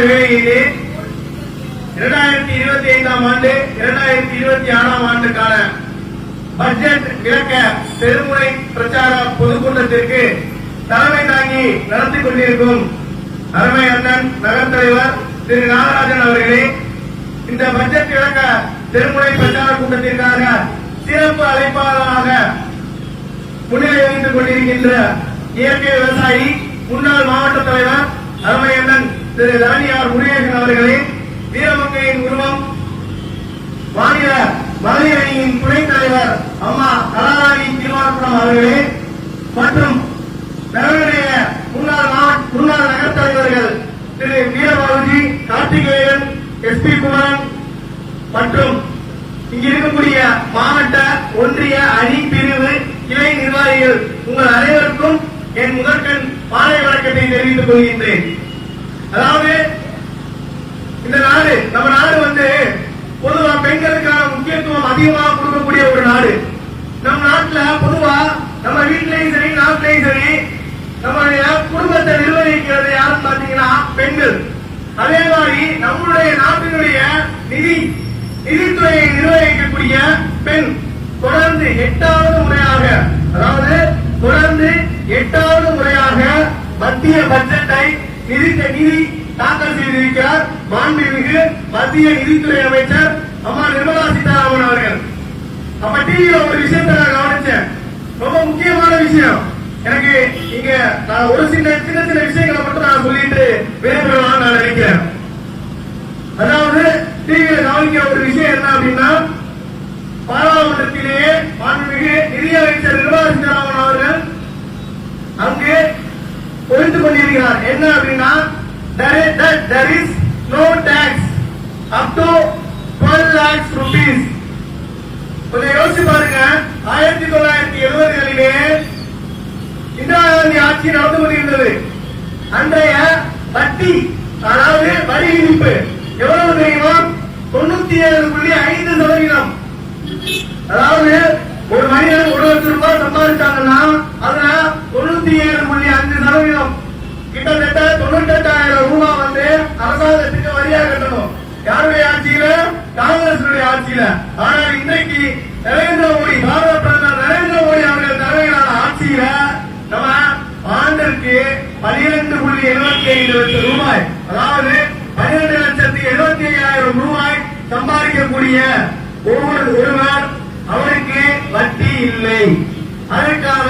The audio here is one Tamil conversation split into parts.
வேளையிலே இரண்டாயிரத்தி இருபத்தி ஐந்தாம் ஆண்டு இரண்டாயிரத்தி இருபத்தி ஆறாம் ஆண்டுக்கான பட்ஜெட் விளக்க தெருமுறை பிரச்சார பொதுக்கூட்டத்திற்கு தலைமை தாங்கி நடத்தி கொண்டிருக்கும் அருமை அண்ணன் நகர் தலைவர் திரு நாகராஜன் அவர்களே இந்த பட்ஜெட் விளக்க தெருமுறை பிரச்சார கூட்டத்திற்காக சிறப்பு அழைப்பாளராக முன்னிலை வகித்துக் கொண்டிருக்கின்ற இயற்கை விவசாயி முன்னாள் மாவட்ட தலைவர் அருமை அண்ணன் திரு தரணியார் முருகேசன் அவர்களே வீரமங்கையின் உருவம் மாநில மகளிர் அணியின் துணைத் தலைவர் அம்மா கலாராணி திருவாரப்புரம் அவர்களே மற்றும் நகருடைய முன்னாள் மாவட்ட முன்னாள் நகர தலைவர்கள் திரு வீரபாபுஜி கார்த்திகேயன் எஸ் பி குமரன் மற்றும் இங்க இருக்கக்கூடிய மாவட்ட ஒன்றிய அணி பிரிவு கிளை நிர்வாகிகள் உங்கள் அனைவருக்கும் என் முதற்கண் பாலை வணக்கத்தை தெரிவித்துக் கொள்கின்றேன். அதாவது இந்த நாடு நம்ம நாடு வந்து பொதுவா பெண்களுக்கான முக்கியத்துவம் அதிகமாக கொடுக்கக்கூடிய ஒரு நாடு. நம் நாட்டுல பொதுவா நம்ம வீட்லயும் சரி நாட்டிலையும் சரி நம்மளுடைய குடும்பத்தை நிர்வகிக்கிறது யாருன்னு பாத்தீங்கன்னா பெண்கள். அதே மாதிரி நம்மளுடைய நாட்டினுடைய நிதி நிதித்துறையை நிர்வகிக்கக்கூடிய பெண். தொடர்ந்து எட்டாவது முறையாக அதாவது தொடர்ந்து எட்டாவது முறையாக மத்திய பட்ஜெட்டை நிதி நிதி தாக்கல் செய்திருக்கிறார் மாண்புமிகு மத்திய நிதித்துறை அமைச்சர் அம்மா நிர்மலா சீதாராமன் அவர்கள். அப்ப டிவியில ஒரு விஷயத்தை நான் கவனிச்சேன். ரொம்ப முக்கியமான விஷயம். எனக்கு இங்க நான் ஒரு சின்ன சின்ன சின்ன விஷயங்களை மட்டும் நான் சொல்லிட்டு விடைபெறலாம்னு நான் நினைக்கிறேன். அதாவது டிவியில கவனிக்கிற ஒரு விஷயம் என்ன அப்படின்னா பாராளுமன்றத்திலேயே மாண்புமிகு நிதியமைச்சர் நிர்மலா சீதாராமன் அவர்கள் அங்கு புரிந்து கொண்டிருக்கிறார் என்ன அப்படின்னா there is that there is no tax up to 12 lakhs rupees. கொஞ்சம் யோசிச்சு பாருங்க. ஆயிரத்தி தொள்ளாயிரத்தி எழுபதுகளிலே இந்திரா காந்தி ஆட்சி நடந்து கொண்டிருந்தது. அன்றைய வட்டி அதாவது வரி இனிப்பு எவ்வளவு தெரியுமா? தொண்ணூத்தி ஏழு புள்ளி ஐந்து சதவீதம். அதாவது ஒரு மனிதன் ஒரு லட்சம் ரூபாய் சம்பாதிச்சாங்கன்னா அதுல தொண்ணூத்தி ஏழு புள்ளி அஞ்சு சதவீதம் கிட்டத்தட்ட தொண்ணூத்தி எட்டாயிரம் ரூபாய் வந்து அரசாங்கத்துக்கு வரியா கட்டணும். யாருடைய ஆட்சியில? காங்கிரசுடைய ஆட்சியில. ஆனால் இன்றைக்கு நரேந்திர மோடி பாரத பிரதமர் நரேந்திர மோடி அவர்கள் தலைமையிலான ஆட்சியில நம்ம ஆண்டிற்கு பனிரெண்டு புள்ளி எழுபத்தி ஐந்து லட்சம் ரூபாய் அதாவது பனிரெண்டு லட்சத்தி எழுபத்தி ஐயாயிரம் ரூபாய் சம்பாதிக்கக்கூடிய ஒவ்வொரு ஒருவர் அவருக்கு வட்டி இல்லை. அதற்காக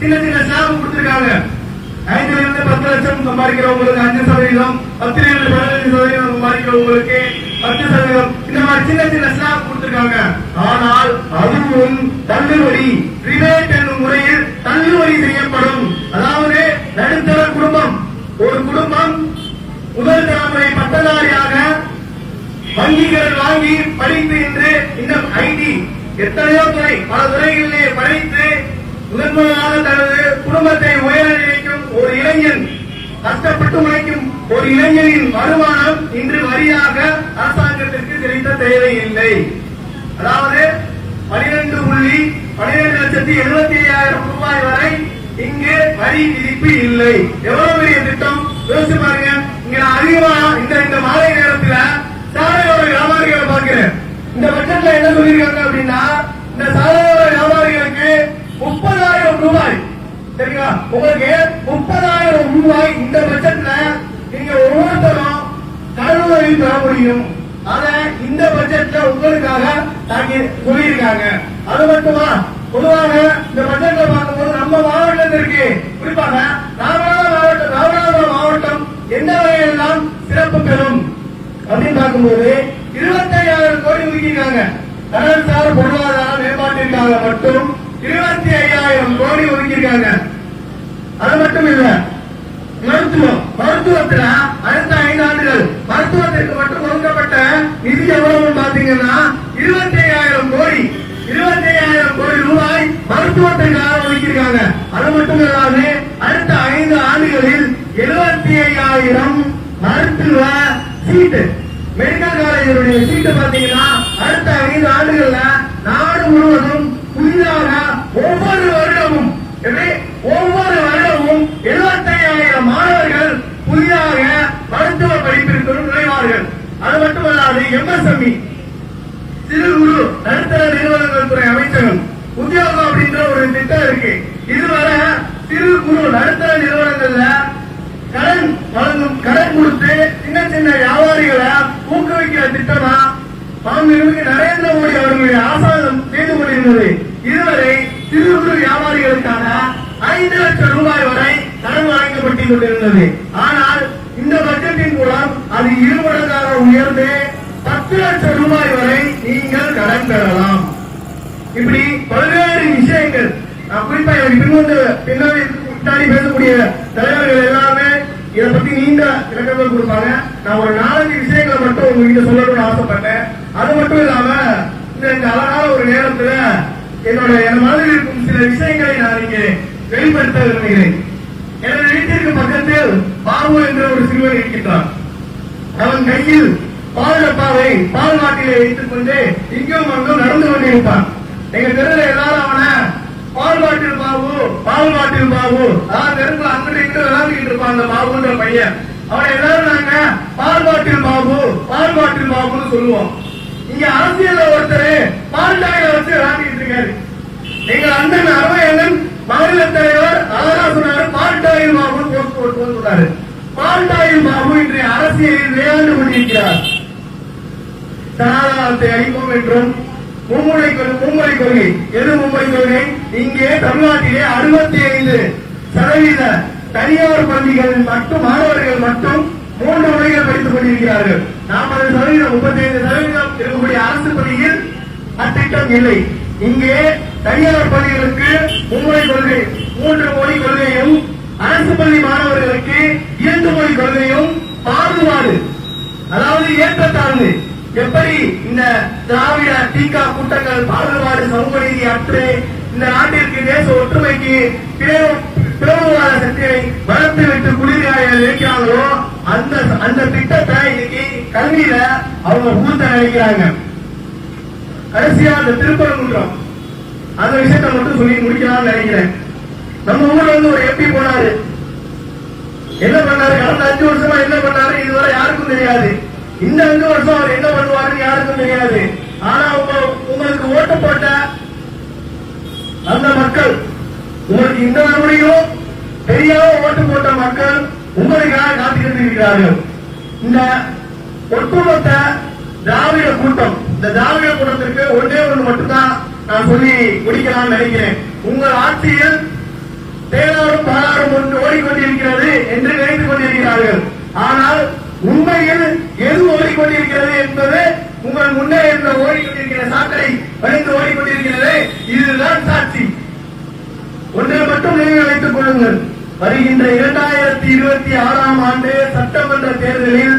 சின்ன சின்ன ஸ்லாப் கொடுத்திருக்காங்க. ஐந்திலிருந்து பத்து லட்சம் சம்பாதிக்கிறவங்களுக்கு அஞ்சு சதவீதம் பத்திலிருந்து பதினஞ்சு சதவீதம் சம்பாதிக்கிறவங்களுக்கு பத்து சதவீதம். இந்த மாதிரி சின்ன சின்ன ஸ்லாப் கொடுத்திருக்காங்க. ஆனால் அதுவும் தள்ளுபடி ரிபேட் என்னும் முறையில் தள்ளுபடி செய்யப்படும். அதாவது நடுத்தர குடும்பம். ஒரு குடும்பம் முதல் தலைமுறை பட்டதாரியாக வங்கிகள் வாங்கி படித்து இன்று இந்த ஐடி எத்தனையோ துறை பல துறைகளிலே படித்து முதன்முறையாக தனது குடும்பத்தை உயர ஒரு இளைஞன் கஷ்டப்பட்டு உழைக்கும் ஒரு இளைஞனின் வருமானம் இன்று வரியாக அரசாங்கத்திற்கு கிடைத்த தேவையில்லை அதாவது பனிரெண்டு புள்ளி பனிரெண்டு லட்சத்தி எழுபத்தி ஐயாயிரம் ரூபாய் வரை இங்கு வரி விதிப்பு இல்லை. எவ்வளவு பெரிய திட்டம்? யோசிச்சு பாருங்க. இங்க நான் அதிகமா இந்த இந்த மாலை நேரத்துல சாலையோர வியாபாரிகளை பார்க்கிறேன். இந்த பட்ஜெட்ல என்ன சொல்லியிருக்காங்க அப்படின்னா இந்த சாலையோர வியாபாரிகளுக்கு முப்பதாயிரம் ரூபாய் சரிங்களா உங்களுக்கு முப்பதாயிரம் ரூபாய் இந்த பட்ஜெட்ல நீங்க ஒவ்வொருத்தரும் கடனுதவி பெற முடியும். அத இந்த பட்ஜெட்ல உங்களுக்காக தாங்கி சொல்லியிருக்காங்க. அது மட்டுமா? பொதுவாக இந்த பட்ஜெட்ல பார்க்கும்போது நம்ம மாவட்டத்திற்கு குறிப்பாக ராமநாதபுரம் மாவட்டம் ராமநாதபுரம் மாவட்டம் எந்த வகையெல்லாம் சிறப்பு பெறும்? அப்படின்னு பார்க்கும்போது இருபத்தையாயிரம் கோடி ஒதுக்கியிருக்காங்க. கடல்சார் பொருளாதார மேம்பாட்டிற்காக மட்டும் இருபத்தி ஐயாயிரம் கோடி ஒதுக்கியிருக்காங்க. அது மட்டும் இல்ல மருத்துவம் மருத்துவத்துல அடுத்த ஐந்து ஆண்டுகள் மருத்துவத்திற்கு மட்டும் ஒதுக்கப்பட்ட நிதி எவ்வளவு பாத்தீங்கன்னா இருபத்தி ஐயாயிரம் கோடி இருபத்தி ஐயாயிரம் கோடி ரூபாய் மருத்துவத்திற்காக ஒதுக்கியிருக்காங்க. அது மட்டும் இல்லாது அடுத்த ஐந்து ஆண்டுகளில் எழுபத்தி ஐயாயிரம் மருத்துவ சீட்டு மெடிக்கல் காலேஜுடைய சீட்டு பாத்தீங்கன்னா அடுத்த ஐந்து ஆண்டுகள்ல நாடு முழுவதும் புதிதாக ஒவ்வொரு வருடமும் ஒவ்வொரு வருடமும் எழுபத்தையாயிரம் மாணவர்கள் புதிதாக மருத்துவ படிப்பிற்கு அதாவது எம்எஸ்எம்இ சிறு குறு நடுத்தர நிறுவனங்கள் துறை அமைச்சகம் உத்தியோகம் அப்படின்ற ஒரு திட்டம் இருக்கு. இதுவரை சிறு குறு நடுத்தர நிறுவனங்கள்ல கடன் வழங்கும் கடன் கொடுத்து சின்ன சின்ன வியாபாரிகளை ஊக்குவிக்கிற திட்டமா? மாண்புமிகு நரேந்திர மோடி அவர்களுடைய ஆசாதம் செய்து கொண்டிருந்தது இதுவரை சிறு குறு வியாபாரிகளுக்கான ஐந்து லட்சம் ரூபாய் வரை கடன் வழங்கப்பட்டு கொண்டிருந்தது ஆனால் இந்த பட்ஜெட்டின் மூலம் அது இருமடங்காக உயர்ந்து பத்து லட்சம் ரூபாய் வரை நீங்கள் கடன் பெறலாம் இப்படி பல்வேறு விஷயங்கள். குறிப்பா எனக்கு பின்வந்து பின்னாடி பின்னாடி பேசக்கூடிய தலைவர்கள் எல்லாமே இதை பத்தி நீண்ட விளக்கங்கள் கொடுப்பாங்க. நான் ஒரு நாலஞ்சு விஷயங்களை மட்டும் உங்ககிட்ட சொல்லணும்னு ஆசைப்பட்டேன். அது மட்டும் இல்லாம இந்த அழகான ஒரு நேரத்துல என்னோட என் மனதில் இருக்கும் சில விஷயங்களை நான் இங்கே வெளிப்படுத்த விரும்புகிறேன். எனது வீட்டிற்கு பக்கத்தில் பாபு என்ற ஒரு சிறுவன் இருக்கின்றான் அவன் கையில் பால் டப்பாவை பால் மாட்டிலே வைத்துக் கொண்டு இங்கும் அங்கும் நடந்து கொண்டிருப்பான். எங்க தெருவில் எல்லாரும் அவனை பால் பாட்டில் பாபு பால் பாட்டில் பாபு. அதான் தெருக்குள்ள அங்கிட்டு இங்கிட்டு விளையாடிட்டு இருப்பான் அந்த பாபுன்ற பையன். அவனை எல்லாரும் நாங்க பால் பாட்டில் பாபு பால் பாட்டில் பாபுன்னு சொல்லுவோம். இங்க அரசியல்ல ஒருத்தர் பால் வச்சு விளையாடிட்டு இருக்காரு. எங்க அண்ணன் அருமையண்ணன் மாநில தலைவர் அழகா சொன்னாரு பால்டாயில் பாபுன்னு போஸ்ட் போட்டு சொன்னாரு பால்டாயில் பாபு இன்றைய அரசியலில் விளையாண்டு கொண்டிருக்கிறார். சனாதனத்தை அழிப்போம் என்றும் மும்முறை கொள்- மும்முறை கொள்கை எது மும்முறை கொள்கை இங்கே தமிழ்நாட்டிலே அறுபத்தி ஐந்து சதவீத தனியார் பள்ளிகள் மட்டும் மாணவர்கள் மட்டும் மூன்று முறைகள் படித்துக் கொண்டிருக்கிறார்கள். நாற்பது சதவீதம் முப்பத்தி ஐந்து சதவீதம் இருக்கக்கூடிய அரசு பள்ளியில் அத்திட்டம் இல்லை. இங்கே தனியார் பள்ளிகளுக்கு மும்முறை கொள்கை மூன்று மொழி கொள்கையும் அரசு பள்ளி மாணவர்களுக்கு இரண்டு மொழி கொள்கையும் பாகுபாடு அதாவது ஏற்றத்தாழ்வு. எப்படி இந்த திராவிட தீகா கூட்டங்கள் பாகுபாடு சமூக நீதி அற்று இந்த நாட்டிற்கு தேச ஒற்றுமைக்கு பிளவுவாத சக்தியை வளர்த்து விட்டு குளிர்காய இருக்கிறாங்களோ அந்த அந்த திட்டத்தை இன்னைக்கு கல்வியில அவங்க பூத்த நினைக்கிறாங்க. கடைசியா அந்த திருப்பரங்குன்றம். அந்த விஷயத்தை மட்டும் சொல்லி முடிக்கலாம்னு நினைக்கிறேன். நம்ம ஊர்ல வந்து ஒரு எம்பி போனாரு. என்ன பண்ணாரு? கடந்த அஞ்சு வருஷமா என்ன பண்ணாரு? இதுவரை யாருக்கும் தெரியாது. இந்த அஞ்சு வருஷம் அவர் என்ன பண்ணுவாருன்னு யாருக்கும் தெரியாது. ஆனா உங்க உங்களுக்கு ஓட்டு போட்ட அந்த மக்கள் உங்களுக்கு இந்த மறுபடியும் தெரியாம ஓட்டு போட்ட மக்கள் உங்களுக்காக காத்துக்கிட்டு இருக்கிறார்கள். இந்த ஒட்டுமொத்த திராவிட கூட்டம் இந்த திராவிட கூட்டத்திற்கு ஒன்றே ஒன்று மட்டும்தான் நான் சொல்லி முடிக்கலாம்னு நினைக்கிறேன். உங்கள் ஆட்சியில் தேனாரும் பாலாரும் ஒன்று ஓடிக்கொண்டிருக்கிறது என்று நினைத்துக் கொண்டிருக்கிறார்கள். ஆனால் உண்மையில் எது ஓடிக்கொண்டிருக்கிறது என்பது உங்கள் முன்னே இருந்த ஓடிக்கொண்டிருக்கிற சாக்கடை வடிந்து ஓடிக்கொண்டிருக்கிறது. இதுதான் சாட்சி. ஒன்றை மட்டும் நினைவில் வைத்துக் கொள்ளுங்கள். வருகின்ற இரண்டாயிரத்தி இருபத்தி ஆறாம் ஆண்டு சட்டமன்ற தேர்தலில்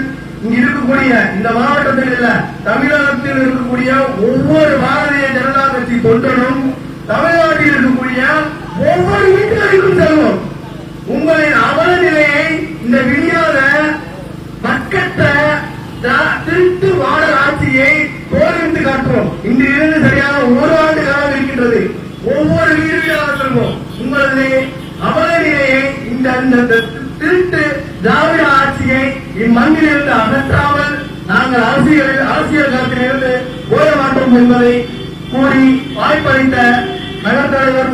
இருக்கக்கூடிய இந்த மாவட்டத்தில் இல்ல தமிழகத்தில் இருக்கக்கூடிய ஒவ்வொரு பாரதிய ஜனதா கட்சி தொண்டனும் தமிழ்நாட்டில் இருக்கக்கூடிய ஒவ்வொரு வீட்டிற்கும் இந்த திருட்டு திராவிட ஆட்சியை இம்மண்ணிலிருந்து அகற்றாமல் நாங்கள் அரசியலில் அரசியல் களத்திலிருந்து ஓட மாட்டோம் என்பதை கூறி வாய்ப்பளித்த நகர் தலைவர்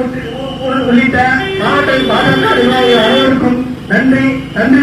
உள்ளிட்ட மாவட்ட பாஜக நிர்வாகிகள் அனைவருக்கும் நன்றி நன்றி.